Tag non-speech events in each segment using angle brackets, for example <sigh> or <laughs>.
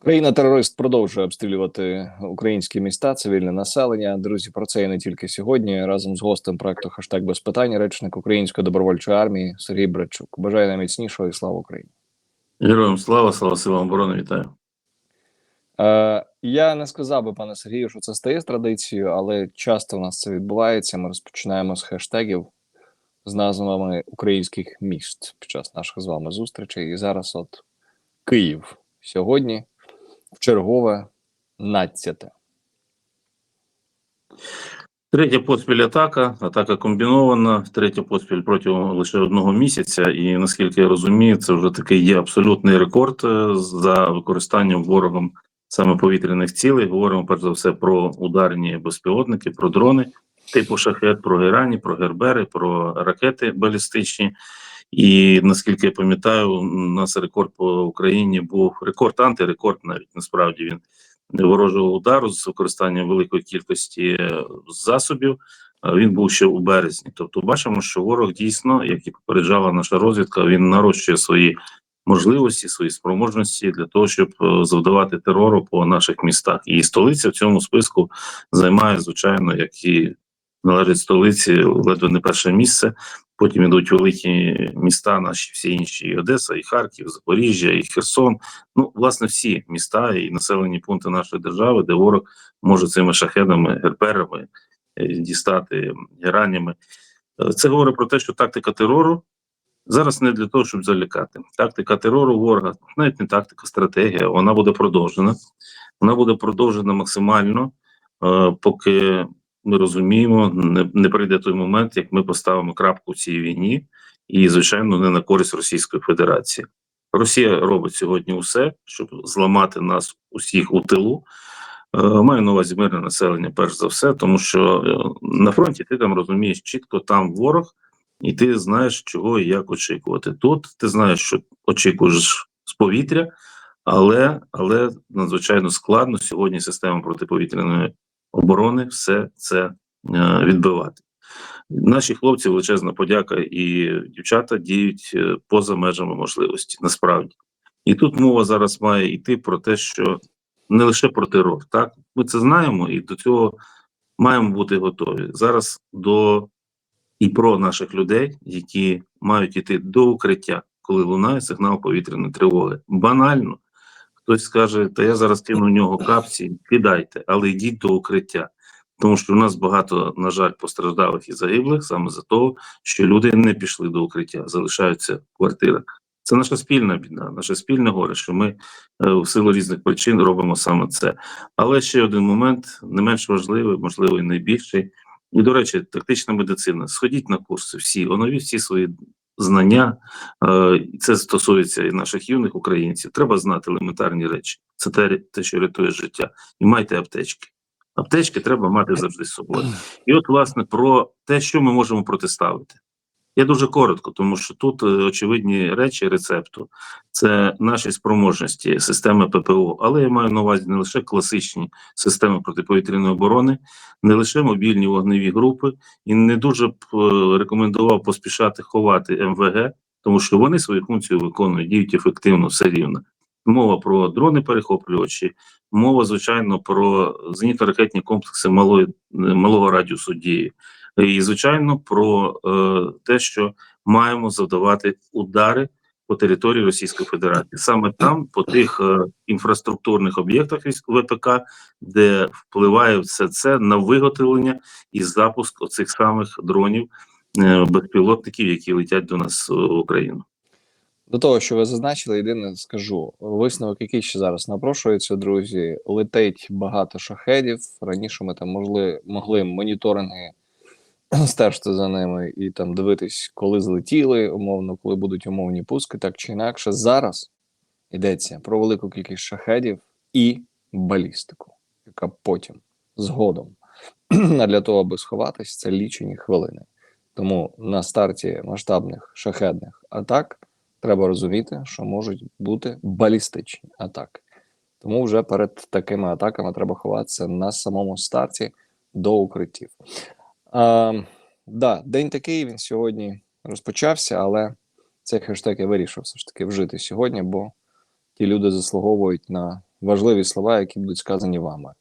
Країна терорист продовжує обстрілювати українські міста, цивільне населення. Друзі, про це і не тільки сьогодні. Разом з гостем проекту «Хаштаг без питань, речник Української добровольчої армії Сергій Братчук. Бажаю найміцнішого і слава Україні. Героям слава, слава силам оборони, вітаю. Е, я не сказав би, пане Сергію, що це стає традицією, але часто в нас це відбувається. Ми розпочинаємо з хештегів з назвами українських міст під час наших з вами зустрічей. І зараз, от Київ сьогодні в чергове надцяте. Третя поспіль атака, атака комбінована, третя поспіль протягом лише одного місяця. І наскільки я розумію, це вже такий є абсолютний рекорд е, за використанням ворогом саме повітряних цілей. Говоримо перш за все про ударні безпілотники, про дрони типу шахет, про герані, про гербери, про ракети балістичні. І наскільки я пам'ятаю, у нас рекорд по Україні був рекорд, антирекорд, навіть насправді він ворожого удару з використанням великої кількості е, засобів. Він був ще у березні. Тобто, бачимо, що ворог дійсно, як і попереджала наша розвідка, він нарощує свої можливості, свої спроможності для того, щоб е, завдавати терору по наших містах. І столиця в цьому списку займає, звичайно, як і належить столиці, ледве не перше місце. Потім ідуть великі міста, наші всі інші, і Одеса, і Харків, Запоріжжя, і Херсон. Ну, власне, всі міста і населені пункти нашої держави, де ворог може цими шахедами, герберами е, дістати геранями. Е, Це говорить про те, що тактика терору зараз не для того, щоб залякати. Тактика терору ворога, навіть не тактика, стратегія, вона буде продовжена. Вона буде продовжена максимально, е, поки ми розуміємо, не, не прийде той момент, як ми поставимо крапку в цій війні, і, звичайно, не на користь Російської Федерації. Росія робить сьогодні усе, щоб зламати нас усіх у тилу. Е, Маю на увазі мирне населення, перш за все, тому що е, на фронті ти там розумієш чітко, там ворог, і ти знаєш, чого і як очікувати. Тут ти знаєш, що очікуєш з повітря, але, але надзвичайно складно сьогодні система протиповітряної оборони все це е, відбивати. Наші хлопці величезна подяка і дівчата діють е, поза межами можливості, насправді. І тут мова зараз має йти про те, що не лише про терор, так ми це знаємо, і до цього маємо бути готові зараз до і про наших людей, які мають йти до укриття, коли лунає сигнал повітряної тривоги. Банально хтось скаже, та я зараз кину в нього капці, кидайте, але йдіть до укриття. Тому що у нас багато, на жаль, постраждалих і загиблих саме за того, що люди не пішли до укриття, залишаються в квартирах. Це наша спільна біда, наше спільне горе, що ми е, в силу різних причин робимо саме це. Але ще один момент, не менш важливий, можливо, і найбільший. І, до речі, тактична медицина. Сходіть на курси всі, оновіть всі свої знання. і Це стосується і наших юних українців. Треба знати елементарні речі. Це те, те, що рятує життя. І майте аптечки. Аптечки треба мати завжди з собою. І от, власне, про те, що ми можемо протиставити. Я дуже коротко, тому що тут е, очевидні речі рецепту це наші спроможності системи ППО, але я маю на увазі не лише класичні системи протиповітряної оборони, не лише мобільні вогневі групи, і не дуже б е, рекомендував поспішати ховати МВГ, тому що вони свою функцію виконують, діють ефективно все рівно. Мова про дрони перехоплювачі, мова, звичайно, про зенітно-ракетні комплекси малої, малого радіусу дії. І, звичайно, про е, те, що маємо завдавати удари по території Російської Федерації, саме там, по тих е, інфраструктурних об'єктах ВПК, де впливає все це на виготовлення і запуск оцих самих дронів е, безпілотників, які летять до нас е, в Україну. До того, що ви зазначили, єдине скажу висновок, який ще зараз напрошується, друзі. Летить багато шахедів. Раніше ми там могли, могли моніторинги <clears throat> стежити за ними і там дивитись, коли злетіли, умовно, коли будуть умовні пуски, так чи інакше. Зараз йдеться про велику кількість шахедів і балістику, яка потім згодом. А <clears throat> для того, аби сховатись, це лічені хвилини. Тому на старті масштабних шахедних атак треба розуміти, що можуть бути балістичні атаки. Тому вже перед такими атаками треба ховатися на самому старті до укриттів. А, да, день такий він сьогодні розпочався, але цей хештег я вирішив все ж таки вжити сьогодні, бо ті люди заслуговують на важливі слова, які будуть сказані вами.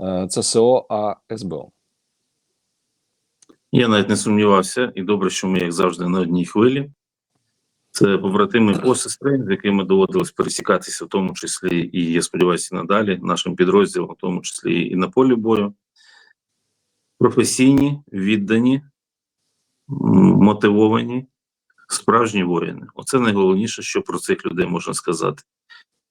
Е, ЦСО А СБУ. Я навіть не сумнівався, і добре, що ми, як завжди, на одній хвилі. Це побратими посестри, з якими доводилось пересікатися, в тому числі, і я сподіваюся, і надалі, нашим підрозділом, в тому числі і на полі бою. Професійні, віддані, мотивовані, справжні воїни. Оце найголовніше, що про цих людей можна сказати.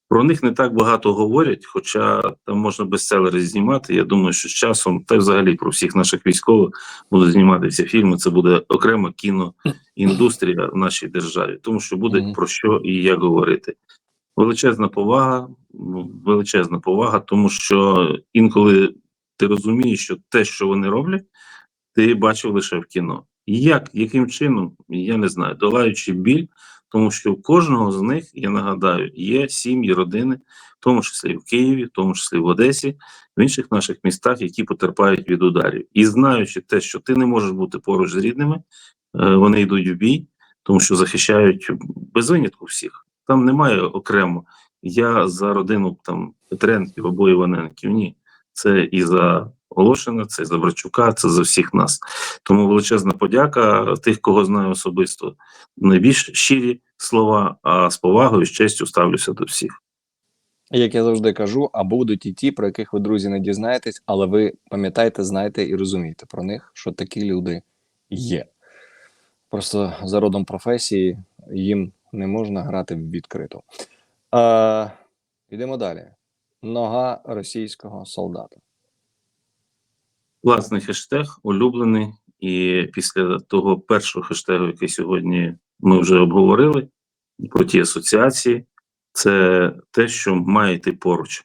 Про них не так багато говорять, хоча там можна бестселери знімати. Я думаю, що з часом, та взагалі про всіх наших військових будуть зніматися фільми. Це буде окрема кіноіндустрія в нашій державі, тому що буде про що і як говорити. Величезна повага, величезна повага, тому що інколи ти розумієш, що те, що вони роблять, ти бачив лише в кіно. Як, яким чином, я не знаю, долаючи біль, тому що у кожного з них, я нагадаю, є сім'ї, родини, в тому числі в Києві, в тому числі в Одесі, в інших наших містах, які потерпають від ударів. І знаючи те, що ти не можеш бути поруч з рідними, е, вони йдуть в бій, тому що захищають без винятку всіх. Там немає окремо. Я за родину там Петренків або Іваненків. Ні, це і за Волошина, це і за Брачука, це за всіх нас. Тому величезна подяка тих, кого знаю особисто. Найбільш щирі слова, а з повагою, з честю ставлюся до всіх. Як я завжди кажу, а будуть і ті, про яких ви, друзі, не дізнаєтесь, але ви пам'ятаєте, знаєте і розумієте про них, що такі люди є. Просто за родом професії їм не можна грати в відкриту. Йдемо далі. Нога російського солдата. Класний хештег, улюблений. І після того першого хештегу, який сьогодні ми вже обговорили, про ті асоціації, це те, що має йти поруч.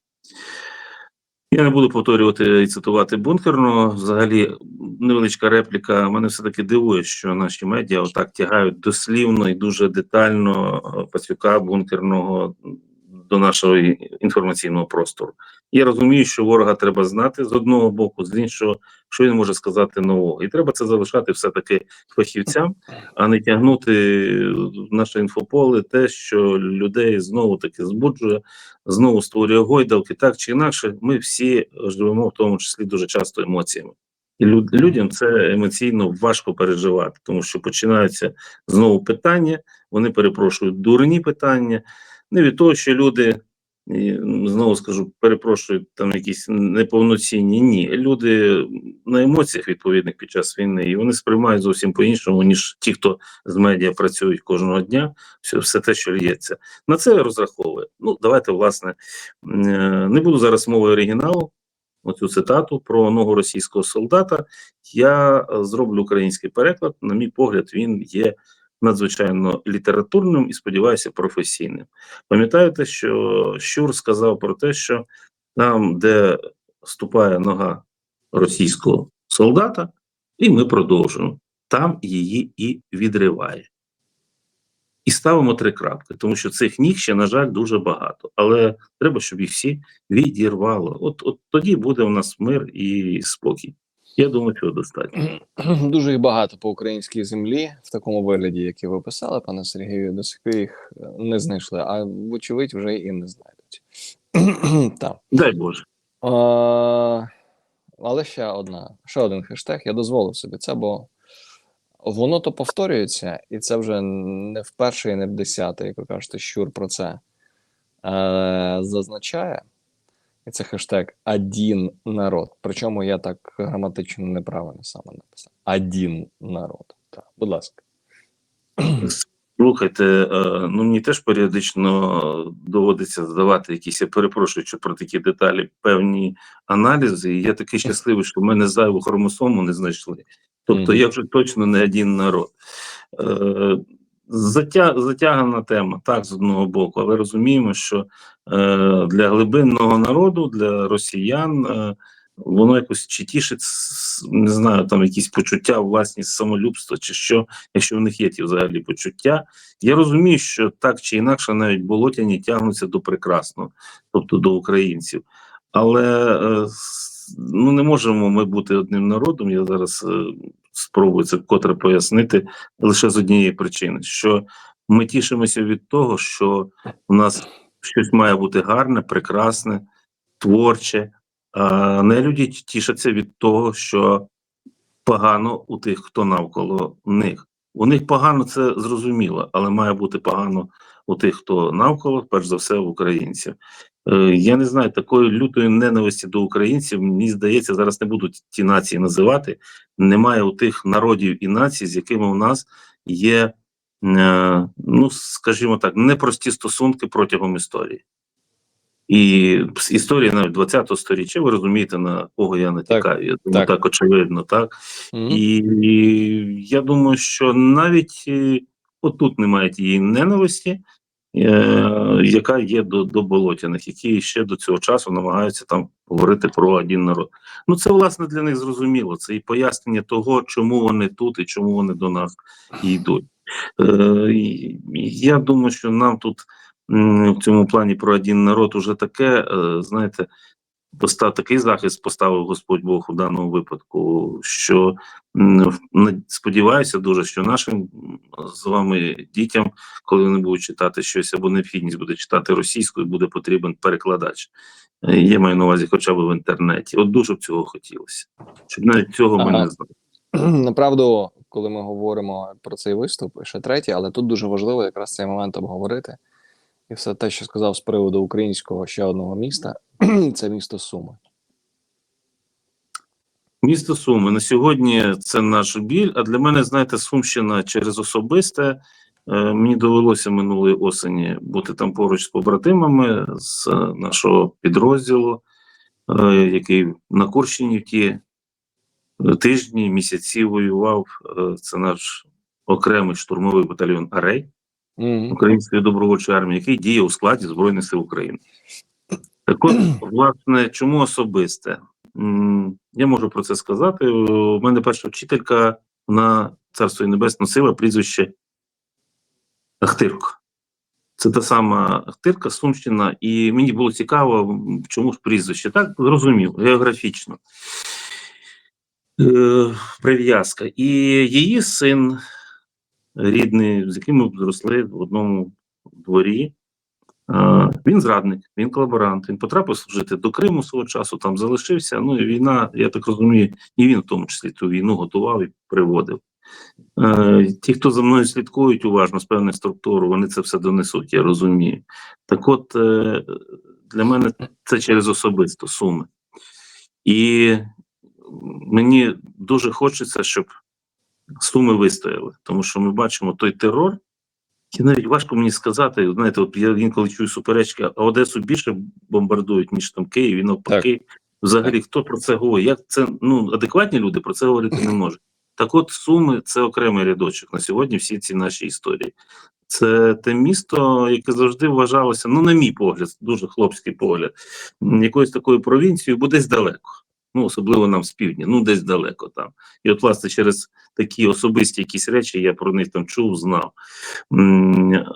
Я не буду повторювати і цитувати бункерного. Взагалі, невеличка репліка. Мене все-таки дивує, що наші медіа отак тягають дослівно і дуже детально е, пацюка бункерного до нашого інформаційного простору. Я розумію, що ворога треба знати з одного боку, з іншого, що він може сказати нового. І треба це залишати все-таки фахівцям, а не тягнути в наше інфополе те, що людей знову таки збуджує, знову створює гойдалки. Так чи інакше, ми всі живемо в тому числі дуже часто емоціями. І людям це емоційно важко переживати, тому що починаються знову питання, вони перепрошують дурні питання. Не від того, що люди і, знову скажу, перепрошую, там якісь неповноцінні. Ні, люди на емоціях відповідних під час війни, і вони сприймають зовсім по-іншому, ніж ті, хто з медіа працюють кожного дня, все, все те, що лється. На це я розраховую. Ну, давайте, власне, е, не буду зараз мовою оригіналу. Оцю цитату про ногу російського солдата. Я е, зроблю український переклад. На мій погляд, він є надзвичайно літературним і сподіваюся, професійним. Пам'ятаєте, що Щур сказав про те, що там, де ступає нога російського солдата, і ми продовжуємо, там її і відриває. І ставимо три крапки, тому що цих ніг ще, на жаль, дуже багато. Але треба, щоб їх всі відірвало. От, от тоді буде у нас мир і спокій. Я думаю, цього достатньо. <clears throat> Дуже їх багато по українській землі в такому вигляді, як і ви писали, пане Сергію, до сих пір їх е, не знайшли, а вочевидь вже і не знайдуть. <clears throat> Так. Дай Боже. А, але ще одна, ще один хештег. Я дозволив собі це, бо воно то повторюється, і це вже не в перший, і не в десятий, як ви кажете, щур про це е, зазначає. І це хештег «Один народ. Причому я так граматично неправильно саме написав. «Один народ. Так, будь ласка. Слухайте, е, ну мені теж періодично доводиться здавати якісь, я перепрошую, що про такі деталі певні аналізи. І я такий щасливий, що в мене зайву хромосому не знайшли. Тобто я вже точно не один народ. Затя, затягана тема, так, з одного боку, але розуміємо, що е, для глибинного народу, для росіян, е, воно якось чи тішить, не знаю, там якісь почуття, власні самолюбства, чи що, якщо в них є ті взагалі почуття. Я розумію, що так чи інакше навіть болотяні тягнуться до прекрасного, тобто до українців. Але е, ну не можемо ми бути одним народом. Я зараз е, спробую це вкотре пояснити лише з однієї причини, що ми тішимося від того, що у нас щось має бути гарне, прекрасне, творче. А нелюді тішаться від того, що погано у тих, хто навколо них. У них погано це зрозуміло, але має бути погано у тих, хто навколо, перш за все, в українців. Е, я не знаю, такої лютої ненависті до українців, мені здається, зараз не будуть ті нації називати. Немає у тих народів і націй, з якими у нас є, е, ну скажімо так, непрості стосунки протягом історії. І з історії навіть 20-го сторіччя, ви розумієте, на кого я натякаю. Я думаю, так. так очевидно, так. Мгм. І, і я думаю, що навіть е, отут немає тієї ненависті, яка є до, до болотяних, які ще до цього часу намагаються там говорити про один народ. Ну це власне для них зрозуміло. Це і пояснення того, чому вони тут і чому вони до нас йдуть. Е, я думаю, що нам тут в цьому плані про один народ уже таке, е, знаєте, постав такий захист поставив Господь Бог у даному випадку, що сподіваюся дуже, що нашим з вами дітям, коли вони будуть читати щось або необхідність буде читати російською, буде потрібен перекладач. Е, Я маю на увазі, хоча б в інтернеті. От дуже б цього хотілося, щоб навіть цього ми не знали. <clears throat> Направду, коли ми говоримо про цей виступ, ще третій, але тут дуже важливо якраз цей момент обговорити. І все те, що сказав з приводу українського ще одного міста, <clears throat> це місто Суми. Місто Суми на сьогодні це наш біль. А для мене, знаєте, Сумщина через особисте. Е, Мені довелося минулої осені бути там поруч з побратимами з е, нашого підрозділу, е, який на Курщині в ті тижні, місяці воював. Це наш окремий штурмовий батальйон Арей. Української добровольчої армії, який діє у складі Збройних сил України. Так от, власне, чому особисте? Я можу про це сказати. У мене перша вчителька на царство і небесну сила, прізвище Ахтирко. Це та сама Ахтирка, Сумщина, і мені було цікаво, чому ж прізвище. Так, зрозумів, географічно. Е, прив'язка. І її син, рідний, з яким ми зросли в одному дворі, Він зрадник, він колаборант, він потрапив служити до Криму свого часу, там залишився. Ну і війна, я так розумію, і він в тому числі ту війну готував і приводив. Ті, хто за мною слідкують уважно з певних структур, вони це все донесуть, я розумію. Так от е, для мене це через особисто суми. І мені дуже хочеться, щоб суми вистояли, тому що ми бачимо той терор. І навіть важко мені сказати, знаєте, от я інколи чую суперечки, а Одесу більше бомбардують, ніж там Київ, і навпаки. Взагалі, хто про це говорить? Як це ну адекватні люди про це говорити не можуть. Так, от Суми це окремий рядочок на сьогодні. Всі ці наші історії. Це те місто, яке завжди вважалося, ну, на мій погляд, дуже хлопський погляд, якоюсь такою провінцією, бо десь далеко. Ну, особливо нам з півдня, ну десь далеко там. І от, власне, через такі особисті якісь речі я про них там чув, знав.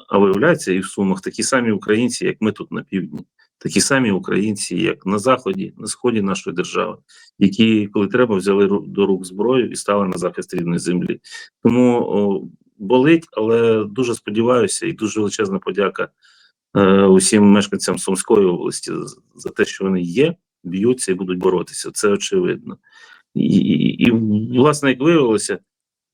А виявляється, і в Сумах такі самі українці, як ми тут на півдні, такі самі українці, як на заході, на сході нашої держави, які, коли треба, взяли до рук зброю і стали на захист рідної землі. Тому о, болить, але дуже сподіваюся, і дуже величезна подяка е, усім мешканцям Сумської області за те, що вони є, б'ються і будуть боротися. Це очевидно. І, і, і власне, як виявилося,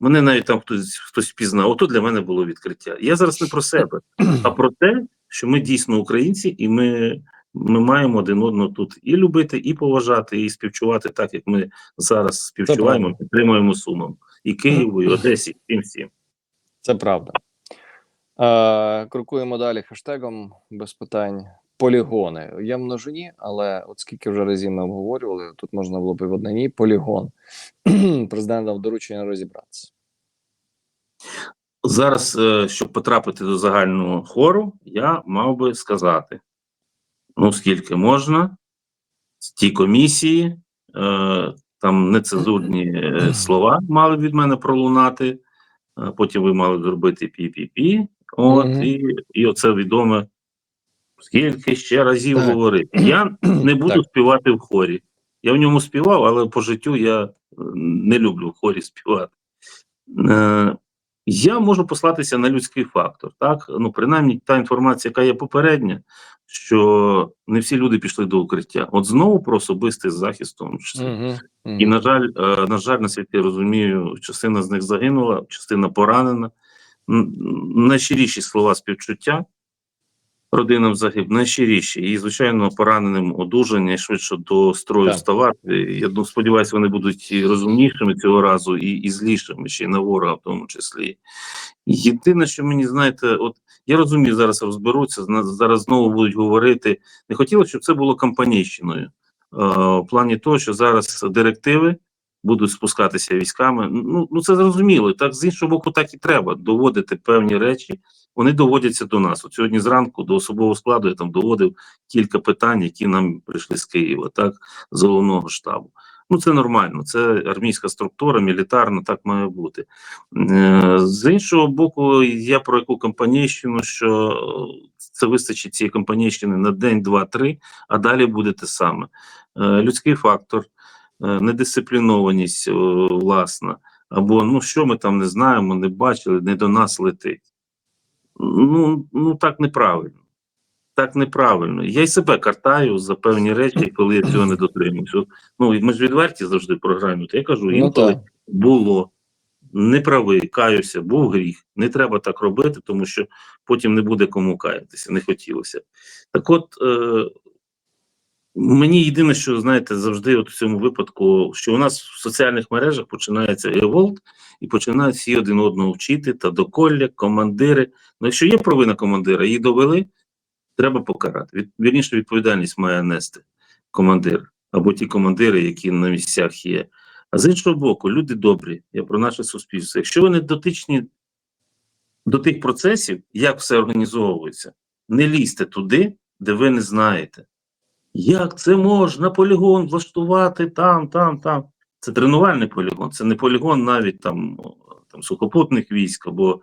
мене навіть там хтось хтось впізнав. Ото для мене було відкриття. Я зараз не про себе, а про те, що ми дійсно українці, і ми, ми маємо один одного тут і любити, і поважати, і співчувати так, як ми зараз співчуваємо, підтримуємо сумом і Києву, і Одесі, і всім. Це правда. Е, крокуємо далі хештегом без питань. Полігони. В множині, але от скільки вже разів ми обговорювали, тут можна було б і в однині. Полігон. <clears throat> Президент дав доручення розібратися. Зараз, е, щоб потрапити до загального хору, я мав би сказати: ну, скільки можна, з ті комісії, е, там нецензурні е, <clears throat> слова мали від мене пролунати, потім ви мали зробити пі-пі-пі. От, Мгм. і, і оце відоме. Скільки ще разів Так. говорити. Я не буду Так. співати в хорі. Я в ньому співав, але по життю я е, не люблю в хорі співати. Е, Я можу послатися на людський фактор. Так, ну принаймні та інформація, яка є попередня, що не всі люди пішли до укриття. От знову про особистий захист, в тому числі. Угу. І на жаль, е, на жаль, наскільки я розумію, частина з них загинула, частина поранена. Найщиріші слова співчуття родинам загиб, найщиріші. І, звичайно, пораненим одужання швидше до строю Так. вставати. Я ну, сподіваюся, вони будуть і розумнішими цього разу, і, і злішими ще й на ворога, в тому числі. Єдине, що мені знаєте, от я розумію, зараз розберуться, зараз знову будуть говорити. Не хотілося, щоб це було кампанійщиною. Е, в плані того, що зараз директиви будуть спускатися військами. Ну, ну це зрозуміло. Так з іншого боку, так і треба доводити певні речі. Вони доводяться до нас. От сьогодні зранку до особового складу я там доводив кілька питань, які нам прийшли з Києва, так з головного штабу. Ну це нормально, це армійська структура, мілітарна, так має бути. Е, З іншого боку, я про яку компанійщину, що е, це вистачить цієї компанійщини на день, два, три, а далі буде те саме. Е, Людський фактор, недисциплінованість е, власна, або ну що ми там не знаємо, не бачили, не до нас летить. Ну, ну так неправильно. Так неправильно. Я й себе картаю за певні речі, коли я цього не дотримуюсь. От, Ну, ми ж відверті завжди програмі. Я кажу, Ну інколи так. було неправий, каюся, був гріх. Не треба так робити, тому що потім не буде кому каятися, не хотілося. Так от, е, мені єдине, що знаєте, завжди от в цьому випадку, що у нас в соціальних мережах починається револт, і починають всі один одного вчити та доколля, командири. Ну, якщо є провина командира, її довели, треба покарати. Від, вірніше, відповідальність має нести командир або ті командири, які на місцях є. А з іншого боку, люди добрі, я про наше суспільство. Якщо ви не дотичні до тих процесів, як все організовується, не лізьте туди, де ви не знаєте. Як це можна полігон влаштувати там, там, там. Це тренувальний полігон, це не полігон навіть там, там сухопутних військ або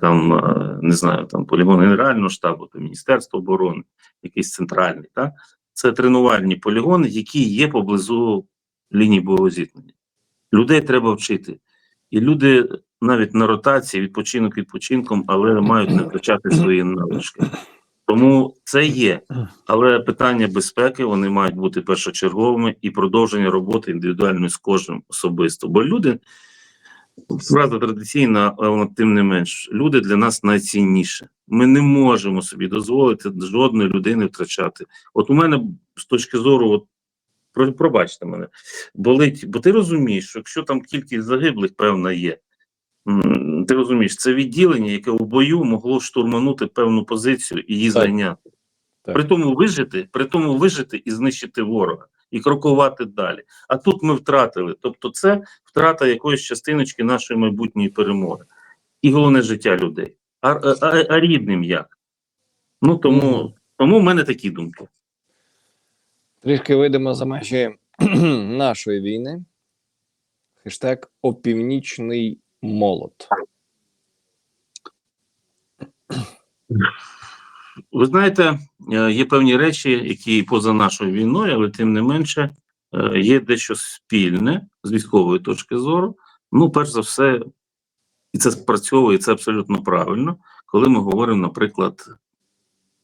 там, е, не знаю, там полігон Генерального штабу, там Міністерства оборони, якийсь центральний. Так? Це тренувальні полігони, які є поблизу лінії боєзіткнення. Людей треба вчити. І люди навіть на ротації, відпочинок відпочинком, але мають не втрачати свої навички. Тому це є. Але питання безпеки вони мають бути першочерговими і продовження роботи індивідуальної з кожним особисто. Бо люди, фраза традиційна, але тим не менш, люди для нас найцінніше. Ми не можемо собі дозволити жодної людини втрачати. От у мене з точки зору, от, про- пробачте мене, болить, бо ти розумієш, що якщо там кількість загиблих певна є, ти розумієш, це відділення, яке у бою могло штурманути певну позицію і її Так. зайняти. Так. При тому вижити, при тому вижити і знищити ворога, і крокувати далі. А тут ми втратили. Тобто, це втрата якоїсь частиночки нашої майбутньої перемоги. І головне життя людей. А, а, а, а рідним як? Ну тому, тому в мене такі думки. Трішки вийдемо за межі <clears throat> нашої війни. Хештег опівнічний молот. Ви знаєте, е, є певні речі, які поза нашою війною, але тим не менше е, є дещо спільне з військової точки зору. Ну, перш за все, і це спрацьовує, це абсолютно правильно, коли ми говоримо, наприклад,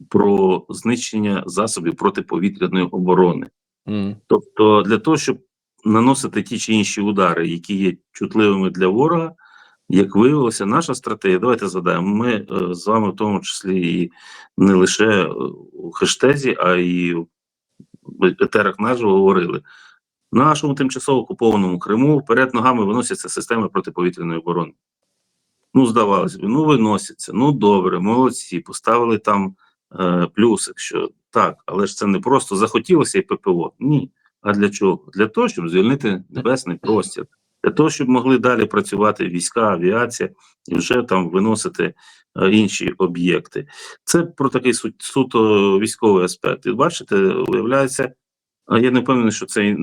про знищення засобів протиповітряної оборони. М. Тобто, для того, щоб наносити ті чи інші удари, які є чутливими для ворога, як виявилося, наша стратегія. Давайте згадаємо. Ми е, з вами, в тому числі, і не лише е, у хештезі, а й в етерах наживо говорили. В нашому тимчасово окупованому Криму вперед ногами виносяться системи протиповітряної оборони. Ну, здавалося б, ну виносяться, ну добре, молодці, поставили там е, плюсик, що так, але ж це не просто захотілося і ППО. Ні. А для чого? Для того, щоб звільнити небесний простір, для того, щоб могли далі працювати війська, авіація і вже там виносити е, інші об'єкти. Це про такий су- суто військовий аспект. І бачите, виявляється, я не впевнений, що це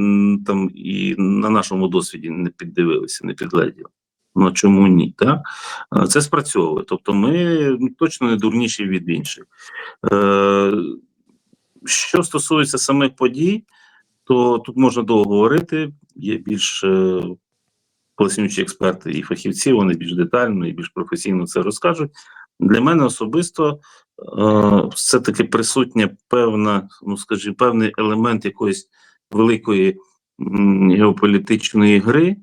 там і на нашому досвіді не піддивилися, не підгледіли. Ну чому ні? Так? Е, Це спрацьовує. Тобто ми точно не дурніші від інших. Е, що стосується самих подій, то тут можна довго говорити. Є більш пояснюючі експерти і фахівці, вони більш детально і більш професійно це розкажуть. Для мене особисто е, все-таки присутня певна, ну скажімо, певний елемент якоїсь великої м, геополітичної гри.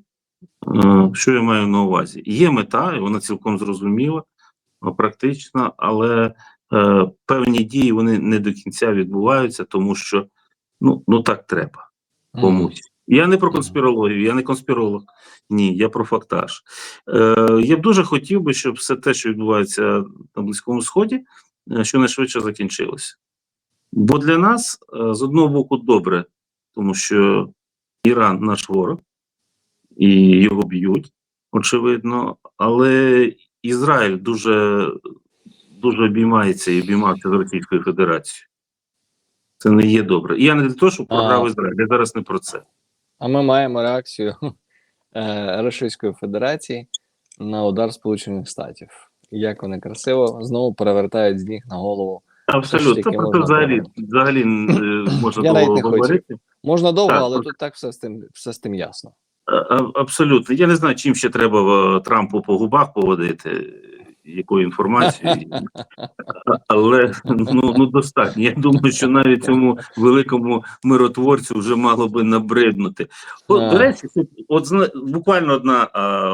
Е, Що я маю на увазі? Є мета, і вона цілком зрозуміла, е, практична, але е, певні дії вони не до кінця відбуваються, тому що ну, ну так треба комусь. Я не про конспірологію, я не конспіролог. Ні, я про фактаж. Е, я б дуже хотів би, щоб все те, що відбувається на Близькому Сході, е, щонайшвидше закінчилося. Бо для нас е, з одного боку добре, тому що Іран наш ворог, і його б'ють, очевидно, але Ізраїль дуже, дуже обіймається і обіймався з Російською Федерацією. Це не є добре. І я не для того, щоб програв Ізраїль. Я зараз не про це. А ми маємо реакцію <laughs> е, Російської Федерації на удар Сполучених Штатів. Як вони красиво знову перевертають з ніг на голову. Абсолютно. це можна взагалі, взагалі е, можна Я довго говорити. Можна довго, Так, але от. тут так все з тим, все з тим ясно. А- а- Абсолютно. Я не знаю, чим ще треба е, Трампу по губах поводити, якою інформацією. Але ну, ну достатньо. Я думаю, що навіть цьому великому миротворцю вже мало би набриднути. От, до речі, от буквально одна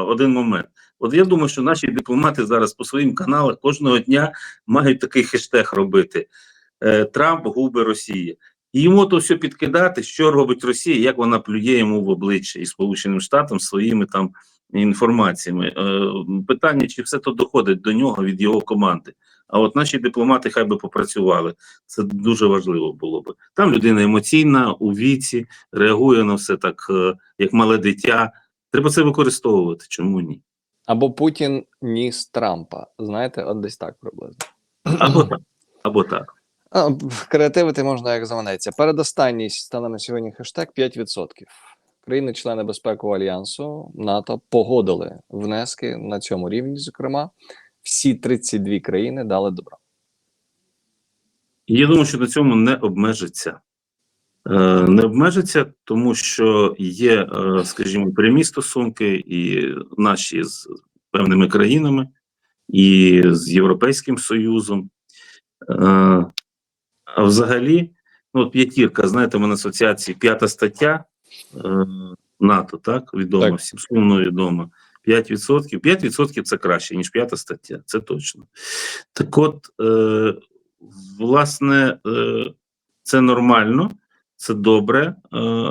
один момент. От я думаю, що наші дипломати зараз по своїм каналах кожного дня мають такий хештег робити: е, Трамп губи Росії. І йому то все підкидати, що робить Росія, як вона плює йому в обличчя і Сполученим Штатам своїми там інформаціями. Е, питання, чи все то доходить до нього від його команди. А от наші дипломати хай би попрацювали. Це дуже важливо було би. Там людина емоційна, у віці, реагує на все так, е, як мале дитя. Треба це використовувати. Чому ні? Або Путін ніс Трампа. Знаєте, от десь так приблизно. Або так. Або так. Креативити можна як заманеться. Передостанній стане на сьогодні хештег 5%. Країни-члени безпекового альянсу НАТО погодили внески на цьому рівні. Зокрема, всі 32 країни дали добро. Я думаю, що на цьому не обмежиться. Е, Не обмежиться, тому що є, е, скажімо, прямі стосунки, і наші з певними країнами, і з Європейським Союзом. Е, А взагалі, ну, п'ятірка, знаєте, в мене асоціації п'ята стаття е, НАТО, так, відомо Так. всім, сумно відомо. 5%. 5% це краще, ніж п'ята стаття, це точно. Так от, е, власне, е, це нормально, це добре. Е,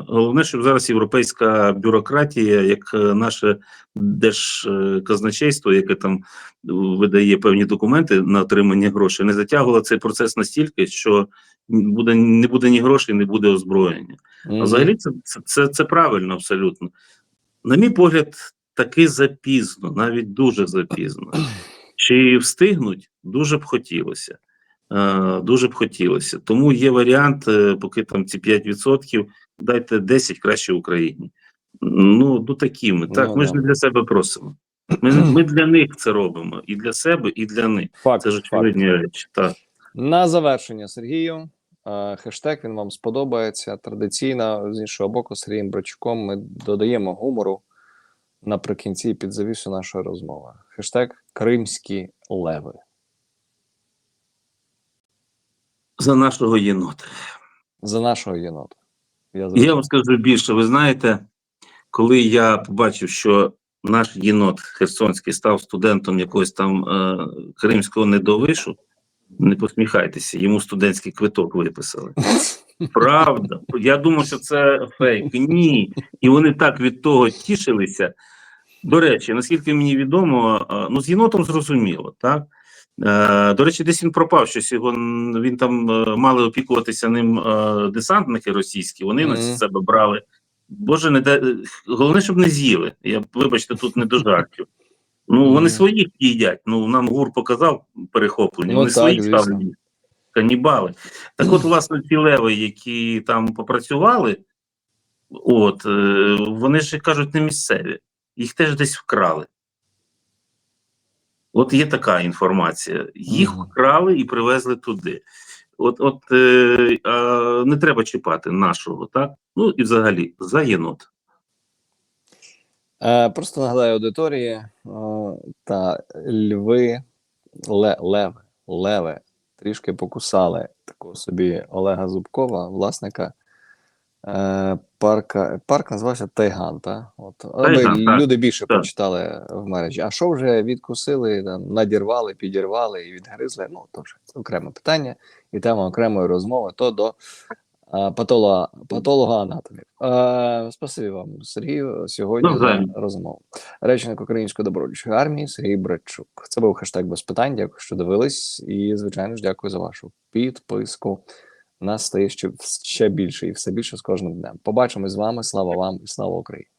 головне, щоб зараз європейська бюрократія, як е, наше держказначейство, яке там видає певні документи на отримання грошей, не затягувала цей процес настільки, що буде, не буде ні грошей, не буде озброєння. А взагалі це, це, це, це правильно абсолютно. На мій погляд, таки запізно, навіть дуже запізно. Чи встигнуть? Дуже б хотілося. Е, дуже б хотілося. Тому є варіант, е, поки там ці 5%, дайте 10 краще Україні. Ну, ну такі ми. Так, Ну, ми ж не для себе просимо. Ми, ми для них це робимо. І для себе, і для них. Факт, Це ж факт. очевидні речі. Так. На завершення, Сергію. е, Хештег він вам сподобається. Традиційно, з іншого боку, з Сергієм Брачуком ми додаємо гумору наприкінці під завісу нашої розмови. Хештег Кримські леви. За нашого єнота. За нашого єнота. Я, Я вам скажу більше. Ви знаєте, коли я побачив, що наш єнот Херсонський став студентом якогось там е, кримського недовишу, не посміхайтеся, йому студентський квиток виписали. <laughs> Правда, я думав, що це фейк. Ні. І вони так від того тішилися. До речі, наскільки мені відомо, е, ну з єнотом зрозуміло, так? Е, До речі, десь він пропав щось. Його він там е, мали опікуватися ним е, десантники російські. Вони на себе брали. Боже, не де... головне, щоб не з'їли. Я вибачте, тут не до жартів. Ну, вони Мгм. своїх їдять. Ну, нам ГУР показав перехоплення. Ну, вони так, своїх ставлять. Канібали. Так от, власне, ці леви, які там попрацювали, от, вони ж кажуть, не місцеві. Їх теж десь вкрали. От є така інформація. Їх вкрали і привезли туди. От, от е, а, не треба чіпати нашого, так? Ну і взагалі за єнот. Е, просто нагадаю аудиторії е, та льви, ле, леви, леви трішки покусали такого собі Олега Зубкова, власника е, парка. Парк називався Тайган, та? От, аби Тайган, так. люди більше Так. прочитали в мережі. А що вже відкусили, там, надірвали, підірвали і відгризли? Ну, то вже це окреме питання, і тема окремої розмови, то до а, патолога, патолога анатомів. А, спасибі вам, Сергію, сьогодні Навзаєм. за розмову. Речник Української добровольчої армії Сергій Братчук. Це був хештег без питань. Дякую, що дивились. І, звичайно ж, дякую за вашу підписку. Нас стає ще, більше і все більше з кожним днем. Побачимось з вами. Слава вам і слава Україні!